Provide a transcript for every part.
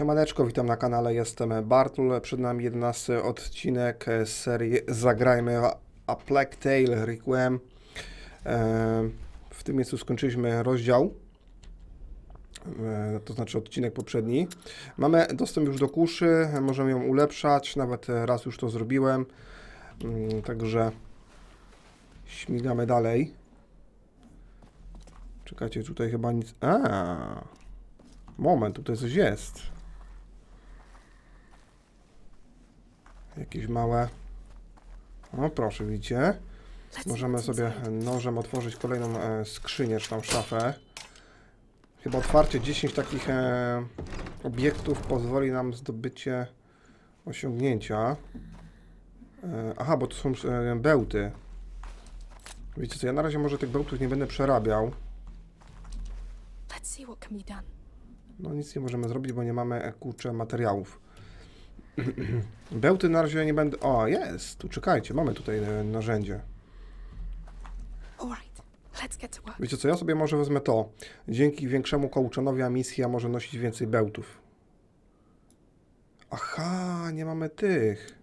Siemaneczko, witam na kanale, jestem Bartul. Przed nami 11 odcinek z serii Zagrajmy A Plague Tale Requiem. E, W tym miejscu skończyliśmy rozdział, e, to znaczy odcinek poprzedni. Mamy dostęp już do kuszy, możemy ją ulepszać, nawet raz już to zrobiłem. Mm, Także śmigamy dalej. Czekajcie, tutaj chyba nic... A, Moment, tutaj coś jest. Jakieś małe. O, proszę, widzicie? Możemy sobie nożem otworzyć kolejną e, skrzynię, czy tam szafę. Chyba otwarcie 10 takich e, obiektów pozwoli nam zdobycie osiągnięcia. E, aha, bo to są e, bełty. Wiecie co, ja na razie może tych bełtów nie będę przerabiał. No nic nie możemy zrobić, bo nie mamy e, kurczę materiałów. Bełty na razie nie będę... O, jest! Tu czekajcie, mamy tutaj e, narzędzie. Wiecie co, ja sobie może wezmę to. Dzięki większemu kołczanowi misja może nosić więcej bełtów. Aha, nie mamy tych.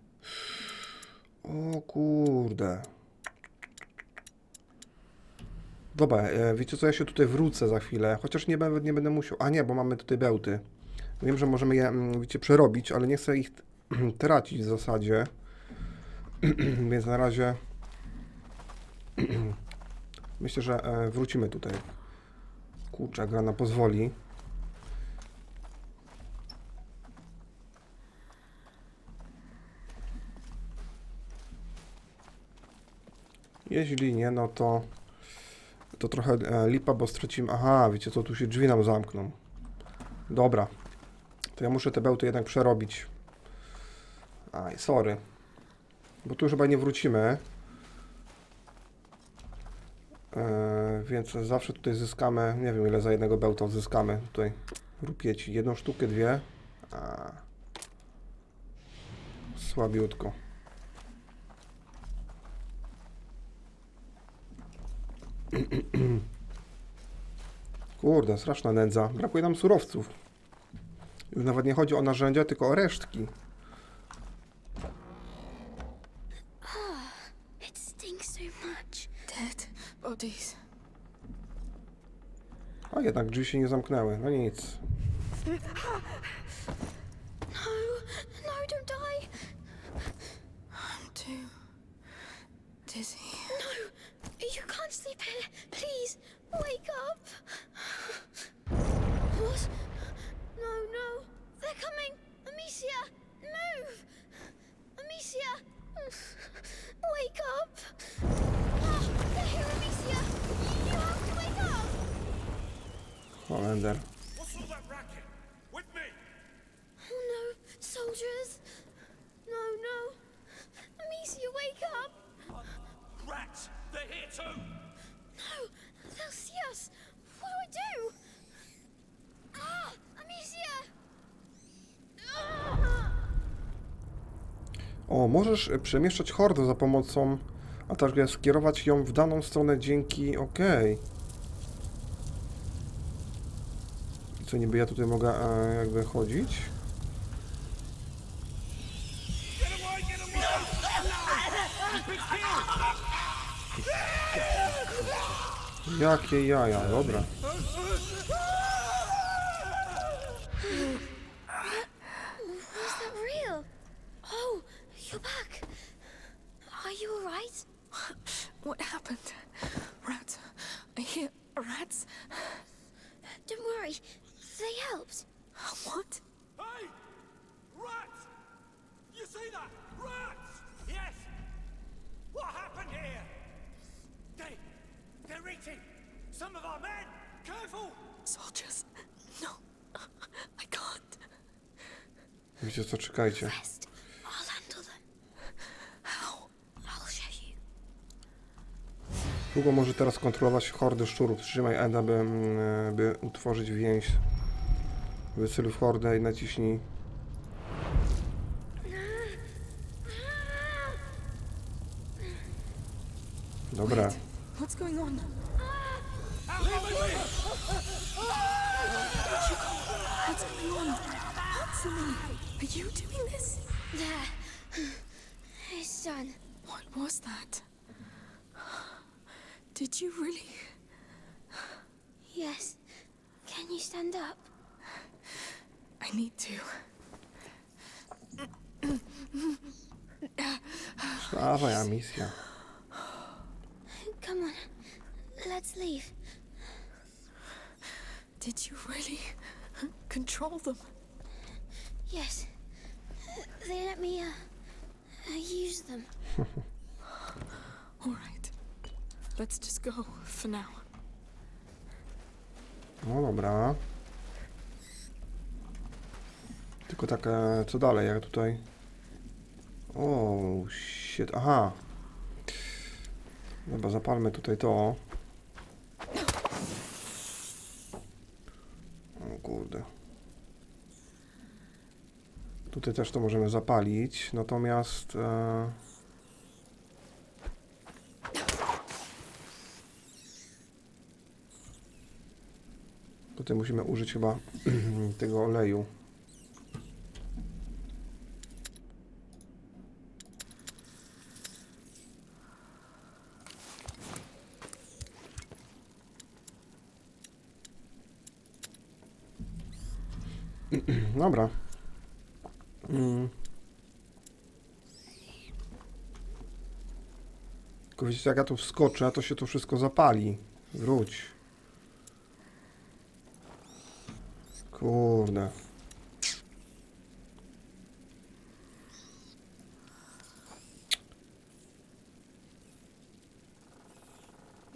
O kurde. Dobra, e, wiecie co, ja się tutaj wrócę za chwilę, chociaż nie nie będę musiał. A nie, bo mamy tutaj bełty. Wiem, że możemy je, mm, wiecie, przerobić, ale nie chcę ich tracić w zasadzie. Więc na razie myślę, że e, wrócimy tutaj. Kurczę, gra nam pozwoli. Jeśli nie, no to to trochę e, lipa, bo stracimy... Aha, wiecie co, tu się drzwi nam zamkną. Dobra. To ja muszę te bełty jednak przerobić. Aj, sorry. Bo tu już chyba nie wrócimy. E, więc zawsze tutaj zyskamy, nie wiem ile za jednego bełta zyskamy tutaj rupieci. Jedną sztukę, dwie. A. Słabiutko. Kurde, straszna nędza. Brakuje nam surowców. Nawet nie chodzi o narzędzia, tylko o resztki. It stinks so much. Dead bodies. A jednak drzwi się nie zamknęły. No nic. O, możesz e, przemieszczać hordę za pomocą, a także skierować ją w daną stronę dzięki OK. I co niby ja tutaj mogę e, jakby chodzić? Jakie jaja, dobra. Some of our men! Careful! Soldiers. No. I can't. Wiecie co, czekajcie. Rest. I'll handle them. How? I'll show you. Długo może teraz kontrolować hordę szczurów. Trzymaj Eda, by, mm, by utworzyć więź. Wyceluj w hordę i naciśnij. Dobra. What's going on? Out of the way! What's going on? What? Emily, are you doing this? There. It's done. What was that? Did you really? Yes. Can you stand up? I need to. Dawaj, misja. Come on. Let's leave. Did you really control them? Yes. They let me, uh, uh use them. All right. Let's just go for now. No dobra. Tylko tak, e, co dalej, jak tutaj... O, aha. Dobra, zapalmy tutaj to. O kurde. Tutaj też to możemy zapalić, natomiast... E... Tutaj musimy użyć chyba tego oleju. Dobra. Mm. Tylko wiecie, jak ja tu wskoczę, to się to wszystko zapali. Wróć. Kurde.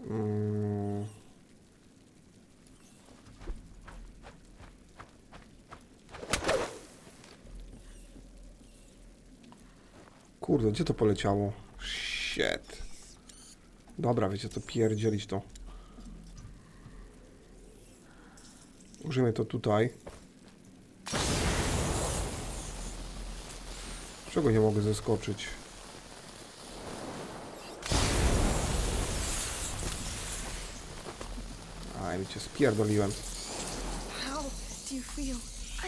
Mm. Kurde, gdzie to poleciało? Shit. Dobra, wiecie co, pierdzielić to. Użyjmy to tutaj. Czego nie mogę zeskoczyć? Aj, mi cię spierdoliłem. How do you feel?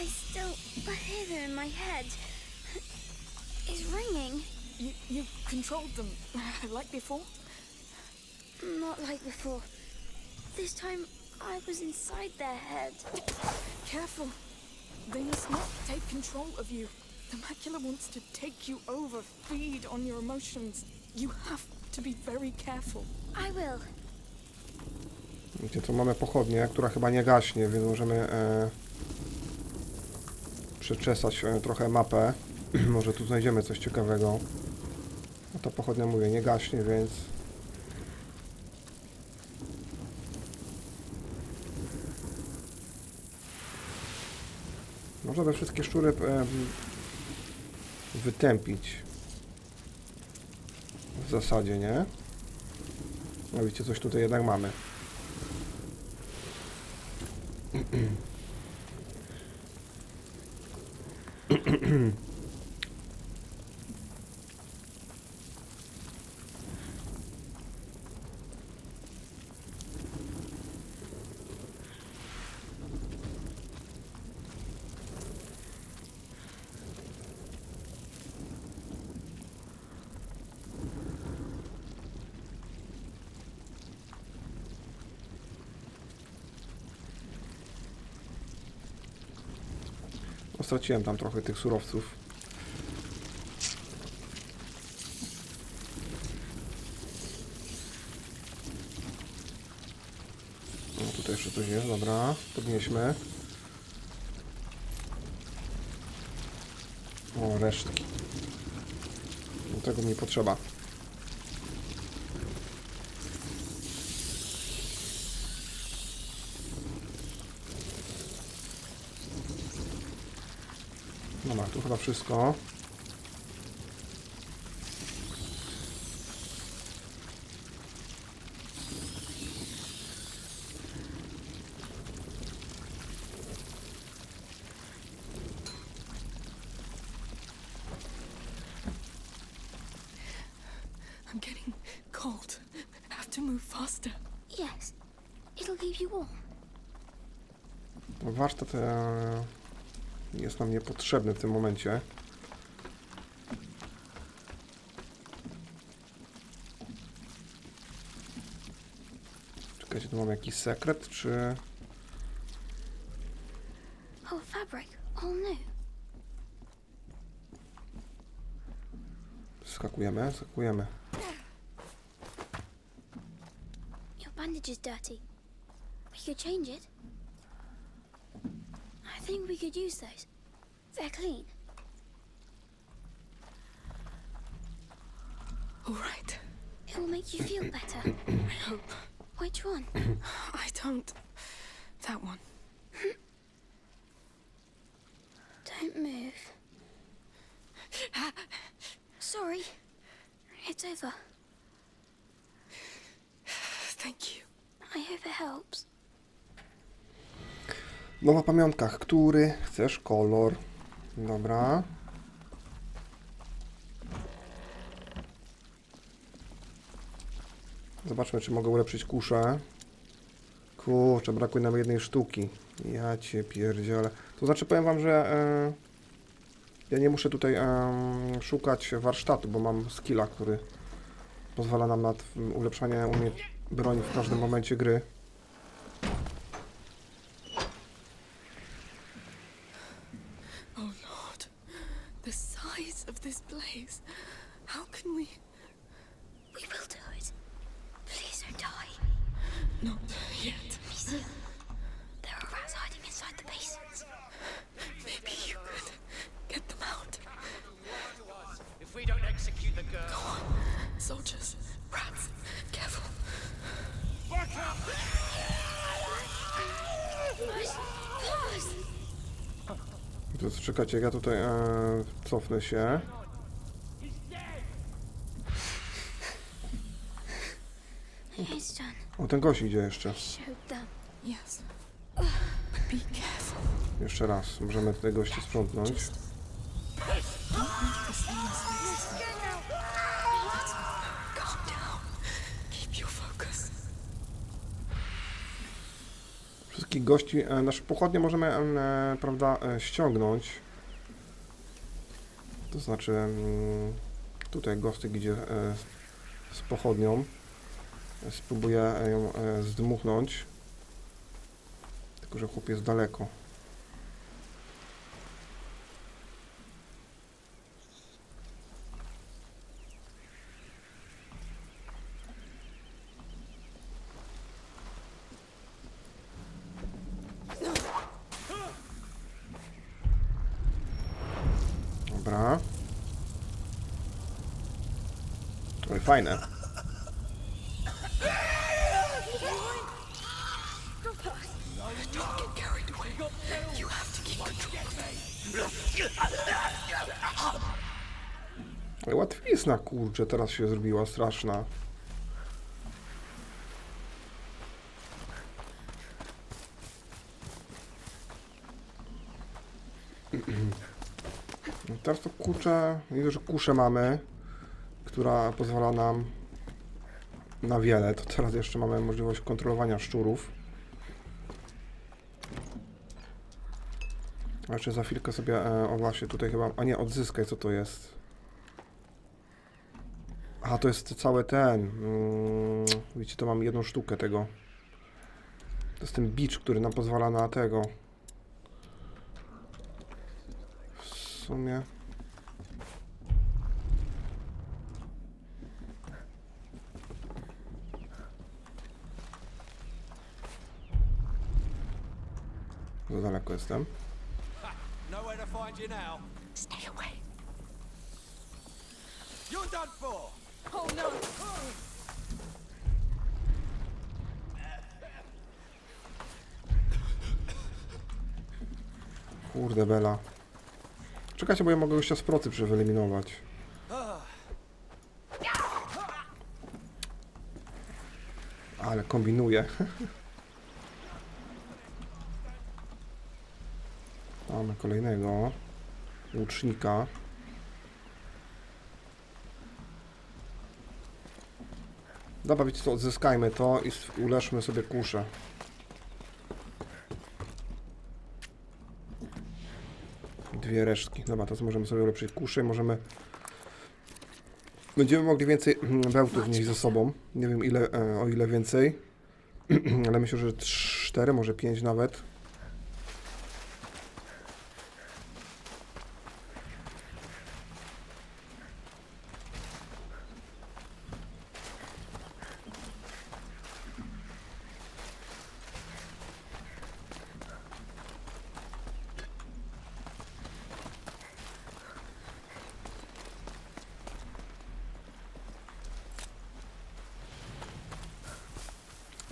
I still hear them in my head. It's ringing. You you controlled them like before? Not like before. This time I was inside their head. Careful. They must not take control of you. The macula wants to take you over, feed on your emotions. You have to be very careful. I will. Tu mamy pochodnię, która chyba nie gaśnie, więc możemy e, przeczesać e, trochę mapę. Może tu znajdziemy coś ciekawego. No ta pochodnia, mówię, nie gaśnie, więc... Można by wszystkie szczury wytępić. W zasadzie, nie? No widzicie, coś tutaj jednak mamy. No, straciłem tam trochę tych surowców. No tutaj jeszcze coś jest, dobra. Podnieśmy. O, resztki. Tego mi potrzeba. Wszystko. I'm getting cold. Have to move faster. Yes. It'll keep you warm. Warsztat e, jest nam niepotrzebny w tym momencie. Czekajcie, tu mam jakiś sekret, czy... Oh, fabric. All new. Skakujemy, skakujemy. Your bandage is dirty. We could change it. I think we could use those. They're clean. All right. It will make you feel better. I hope. Which one? I don't. That one. Don't move. Sorry. It's over. Thank you. I hope it helps. Nowa pamiątka. Który chcesz kolor? Dobra. Zobaczmy, czy mogę ulepszyć kuszę. Kurczę, brakuje nam jednej sztuki. Ja cię pierdzielę. To znaczy, powiem wam, że e, ja nie muszę tutaj em, szukać warsztatu, bo mam skilla, który pozwala nam na ulepszanie umie broni w każdym momencie gry. Oh Lord, the size of this place. How can we We will do it. Please don't die. not yet? Amicia, there are rats hiding inside the basins. Maybe you could get them out. If we don't execute the girl. Soldiers, rats, careful. Back up! Guys, guys! To jest, czekajcie, ja tutaj e, cofnę się. Done. O, ten gość idzie jeszcze. Showed them. Yes. But be careful. Jeszcze raz. Możemy tutaj gości sprzątnąć. Just Wszystkich gości, e, nasze pochodnie możemy, e, prawda, e, ściągnąć. To znaczy, tutaj gostyk idzie z pochodnią. Spróbuję ją zdmuchnąć. Tylko, że chłop jest daleko. Kurczę, teraz się zrobiła straszna. No Teraz to widzę, że kuszę mamy, która pozwala nam na wiele. To teraz jeszcze mamy możliwość kontrolowania szczurów. A jeszcze za chwilkę sobie, e, o właśnie tutaj chyba, a nie, odzyskaj, co to jest? Aha, to jest cały ten. Mm, widzicie, to mam jedną sztukę tego. To jest ten bicz, który nam pozwala na tego. W sumie. Za daleko jestem. Nowhere to find you now. Stay away. You're done for! Kurde bela. Czekajcie, bo ja mogę gościa z procy przewyeliminować. Ale kombinuję. Mamy kolejnego łucznika. Dobra, co, odzyskajmy to i uleżmy sobie kuszę. Dwie resztki. Dobra, teraz możemy sobie ulepszyć kuszę i możemy... Będziemy mogli więcej mm, bełtów nieść ze sobą. Nie wiem ile, e, o ile więcej. Ale myślę, że cztery, może pięć nawet.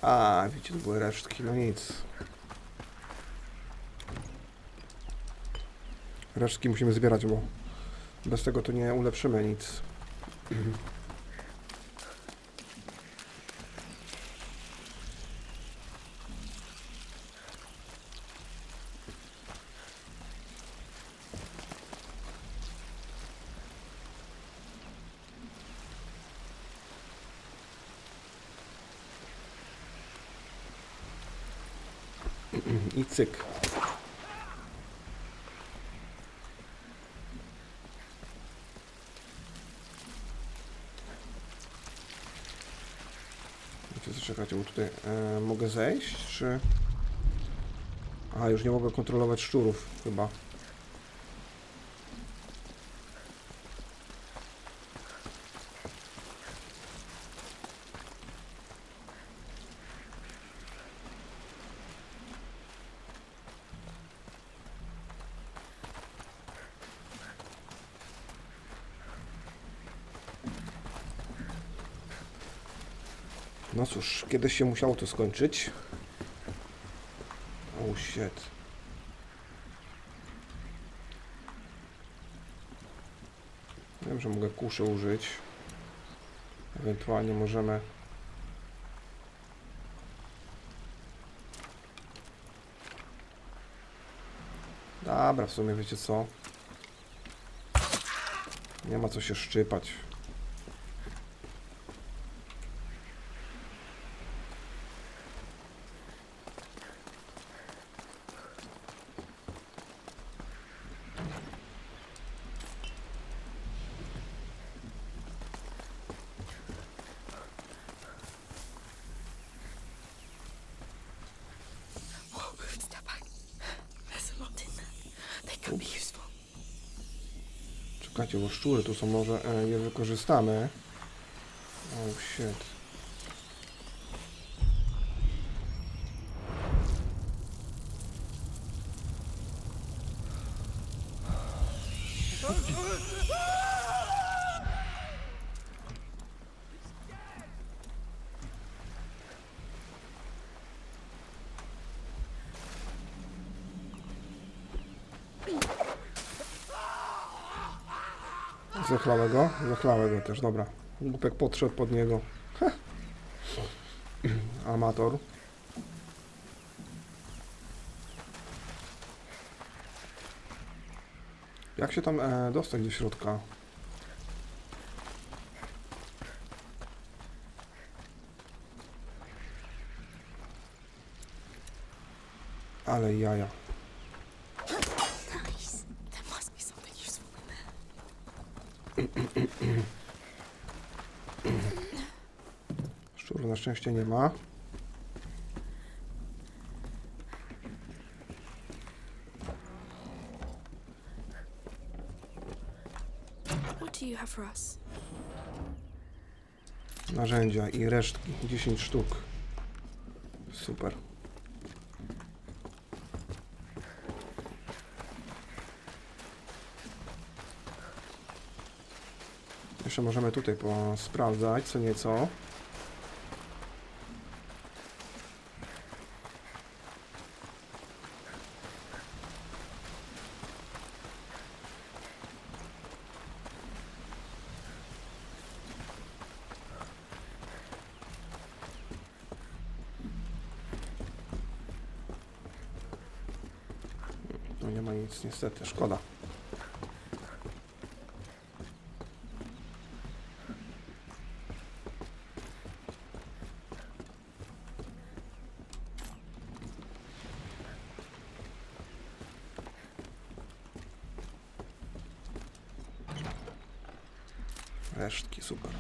A, widzicie, to były resztki, no nic. Resztki musimy zbierać, bo bez tego to nie ulepszymy nic. I cyk. Czekajcie, bo tutaj e, mogę zejść, czy... A, już nie mogę kontrolować szczurów, chyba. No cóż, kiedyś się musiało to skończyć. Oh shit. Wiem, że mogę kuszy użyć. Ewentualnie możemy... Dobra, w sumie wiecie co? Nie ma co się szczypać. Whoa, step back. There's a lot in there. They could be useful. Czekajcie, bo szczury tu są, może e, je wykorzystamy. Oh shit. Zachlałego? Zachlałego też, dobra. Głupek podszedł pod niego. Heh. Amator. Jak się tam e, dostać do środka? Ale jaja. Szczur na szczęście nie ma. Narzędzia i resztki. 10 sztuk. Super. Jeszcze możemy tutaj sprawdzać co nieco. No nie ma nic niestety, szkoda. Resztki, super.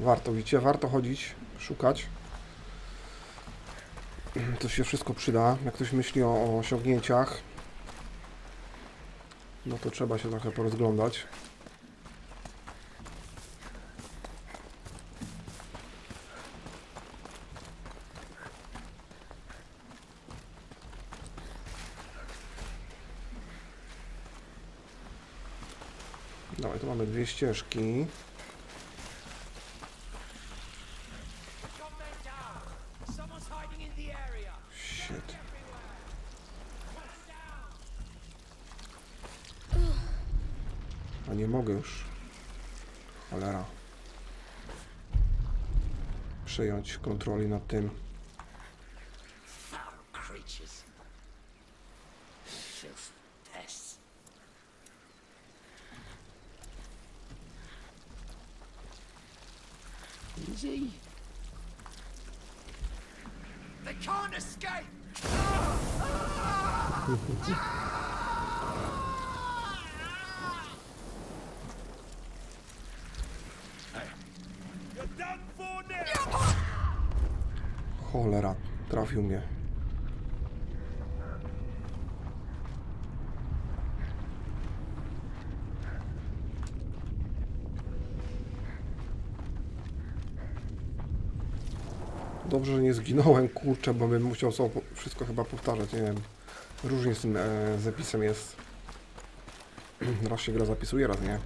Warto, widzicie, warto chodzić, szukać. To się wszystko przyda. Jak ktoś myśli o, o osiągnięciach, no to trzeba się trochę porozglądać. Dawaj, tu mamy dwie ścieżki. A nie mogę już. Cholera. Przejąć kontroli nad tym. Foul creatures. Filth pests. Easy. They can't escape! You're done for now! Cholera. Trafił mnie. Dobrze, że nie zginąłem, kurczę, bo bym musiał sobie wszystko chyba powtarzać, nie wiem. Różnie z tym e, zapisem jest. raz się gra zapisuje, raz nie.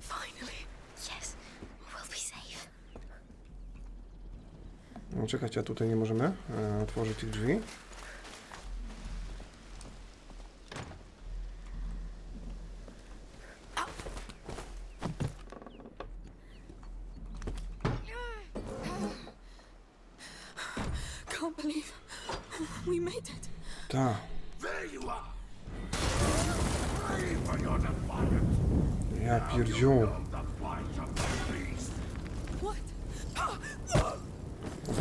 Finally. Yes, we'll be safe. No czekajcie, a tutaj nie możemy e, otworzyć tych drzwi. Ta, ja pierdziu.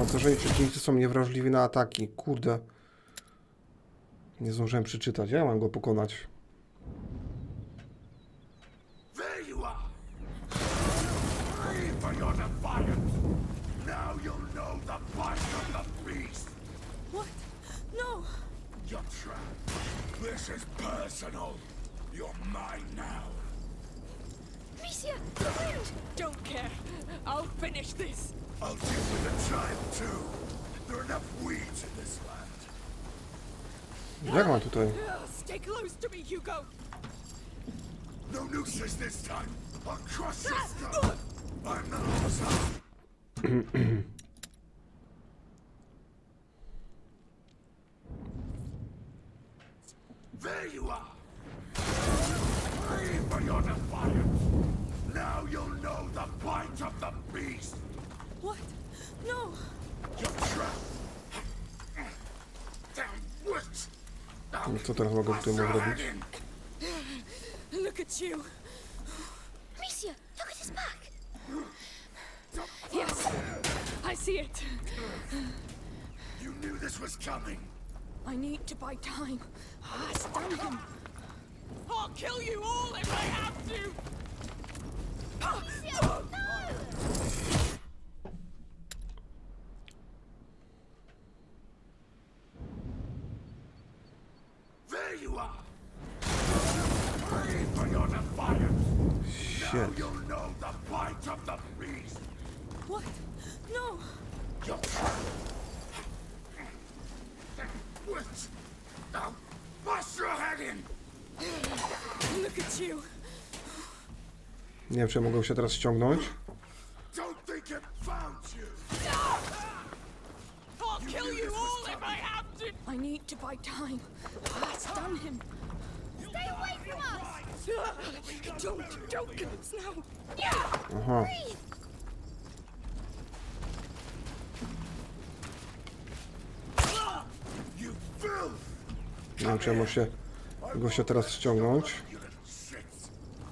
Opancerzeni przeciwnicy są niewrażliwi na ataki. Kurde. Nie zdążyłem przeczytać. Ja mam go pokonać. No. This is personal. You're mine now. Wound! Don't care. I'll finish this. I'll deal with the child too. There are enough weeds in this land. Jak mam tutaj? Stay close to me, Hugo. No nooses this time. I'll crush your skull. I'm the loser. there you are. Brave for your defiance. Now you'll know the bite of the beast. What? No. You're trapped. Damn witch. No Co teraz mogę tutaj mu zrobić? Look at you. Amicia, look at his back! Yes. I see it. You knew this was coming. I need to buy time. Ah, stun him. I'll kill you all if I have to. Ah. There you are. Brave for your defiance. Now Shit. you'll know the bite of the beast. What? No. You're trapped. Witch. Now, bust your head in. Look at you. Nie wiem, czy mogę się teraz ściągnąć. Don't think it found you. I'll kill you all if I have to. I need to buy time. Ah, stun him. Don't, don't close now. Aha. Nie wiem, czy ja muszę się gościa teraz ściągnąć.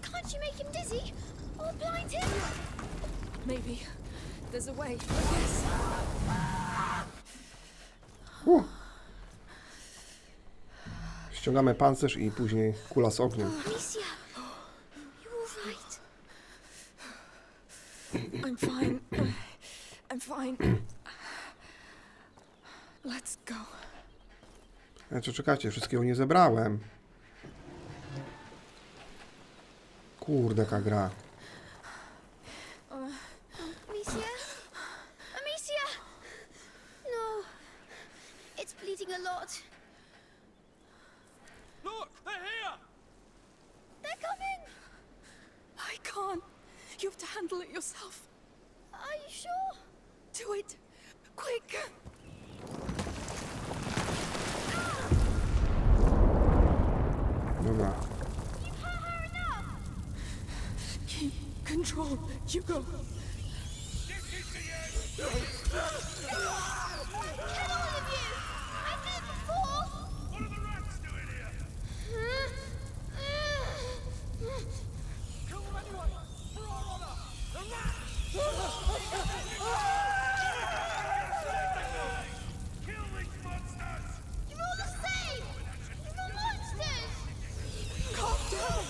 Can't you make him dizzy? Or blind him? Maybe there's a way. Yes. Uh. Ściągamy pancerz i później kula z ogniem. You right? I'm fine. I'm fine. Let's go. E, co czekacie? Wszystkiego nie zebrałem. Kurde, jaka gra. To handle it yourself. Are you sure? Do it. Quick. Dobra. You've hurt her enough! Keep control. Hugo. Kill all of you! I did it before! What are the rats doing here? Kill them anyway! For our honor! The rats! Kill these monsters! You're all the same! You're all monsters! Calm down.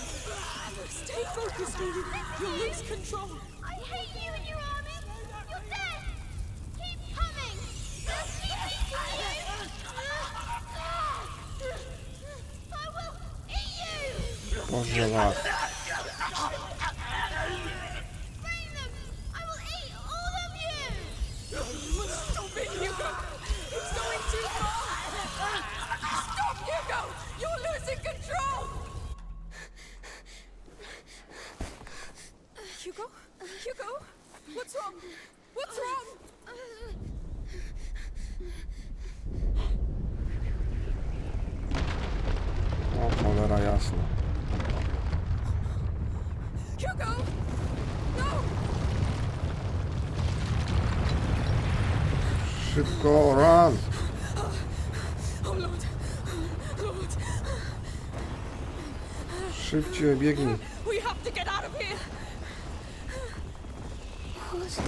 Stay focused, you, you'll lose control. I hate you and your army! You're dead! Keep coming! I'll keep eating you! I will eat you! Boże Oh, Lord. Lord. Szybciej, biegnij. We have to get out of here. What?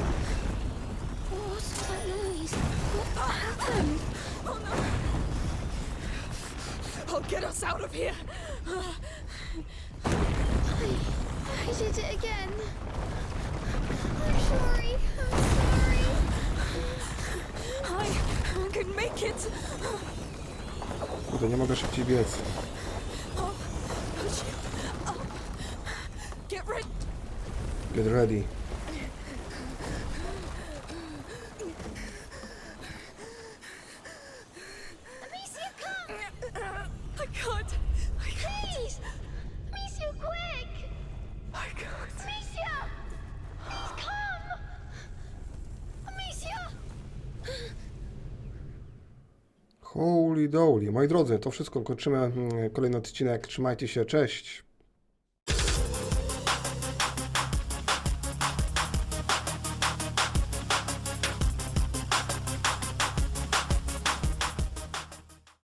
What's that noise? What happened? Oh, no. I'll get us out of here. I, I did it again. I'm sorry. I'm sorry. I can make it. Kurde, nie mogę szybciej biec. Get ready. Get ready. Amicia, come! I can't. I can't. Please! Amicia, quick! I can't. Amicia! Please come! Amicia! Doly. Moi drodzy, to wszystko. Kończymy mm, kolejny odcinek. Trzymajcie się. Cześć.